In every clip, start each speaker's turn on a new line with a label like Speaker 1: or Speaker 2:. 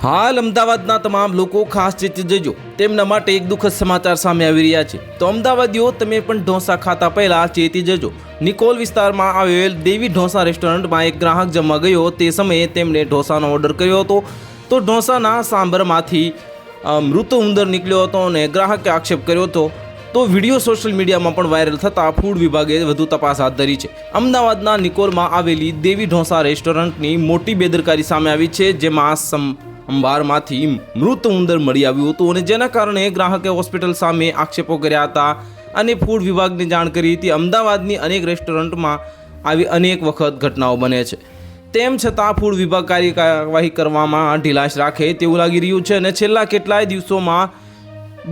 Speaker 1: હાલ અમદાવાદના તમામ લોકો ખાસ ચેતી જજો. તેમના માટે એક દુઃખદ સમાચાર સામે આવી રહ્યા છે. તો અમદાવાદીઓ, તમે પણ ઢોસા ખાતા પહેલા ચેતી જજો. નિકોલ વિસ્તારમાં આવેલ દેવી ઢોસા રેસ્ટોરન્ટમાં એક ગ્રાહક જમવા ગયો. તે સમયે તેમણે ઢોસાનો ઓર્ડર કર્યો હતો. તો ઢોસાના સાંભરમાંથી મૃત ઉંદર નીકળ્યો હતો અને ગ્રાહકે આક્ષેપ કર્યો હતો. તો વીડિયો સોશિયલ મીડિયામાં પણ વાયરલ થતાં ફૂડ વિભાગે વધુ તપાસ હાથ ધરી છે. અમદાવાદના નિકોલમાં આવેલી દેવી ઢોસા રેસ્ટોરન્ટની મોટી બેદરકારી સામે આવી છે, જેમાં અંબારમાંથી મૃત ઉંદર મળી આવ્યું હતું અને જેના કારણે ગ્રાહકે હોસ્પિટલ સામે આક્ષેપો કર્યા હતા અને ફૂડ વિભાગને જાણ કરી હતી. અમદાવાદની અનેક રેસ્ટોરન્ટમાં આવી અનેક વખત ઘટનાઓ બને છે. તેમ છતાં ફૂડ વિભાગ કાર્યવાહી કરવામાં ઢીલાશ રાખે તેવું લાગી રહ્યું છે અને છેલ્લા કેટલાય દિવસોમાં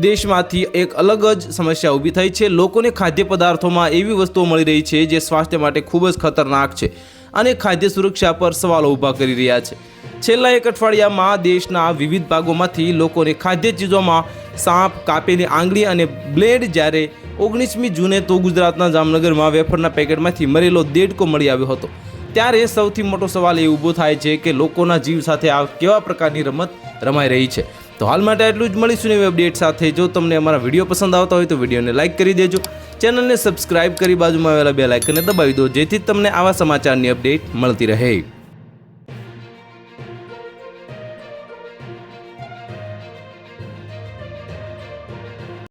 Speaker 1: દેશમાંથી એક અલગ જ સમસ્યા ઊભી થઈ છે. લોકોને ખાદ્ય પદાર્થોમાં એવી વસ્તુઓ મળી રહી છે જે સ્વાસ્થ્ય માટે ખૂબ જ ખતરનાક છે અને ખાદ્ય સુરક્ષા પર સવાલો ઊભા કરી રહ્યા છે. છેલ્લા એક અઠવાડિયામાં દેશના વિવિધ ભાગોમાંથી લોકોને ખાદ્ય ચીજોમાં સાપ કાપેલી આંગળી અને બ્લેડ જ્યારે ઓગણીસમી જૂને તો ગુજરાતના જામનગરમાં વેફરના પેકેટમાંથી મરેલો દેડકો મળી આવ્યો હતો. ત્યારે સૌથી મોટો સવાલ એ ઊભો થાય છે કે લોકોના જીવ સાથે આ કેવા પ્રકારની રમત રમાઈ રહી છે? તો હાલ માટે એટલું જ. મળીશું નવી અપડેટ સાથે. જો તમને અમારા વીડિયો પસંદ આવતા હોય તો વિડીયોને લાઇક કરી દેજો. ચેનલને સબસ્ક્રાઇબ કરી બાજુમાં આવેલા બે લાઇકને દબાવી દો, જેથી તમને આવા સમાચારની અપડેટ મળતી રહે.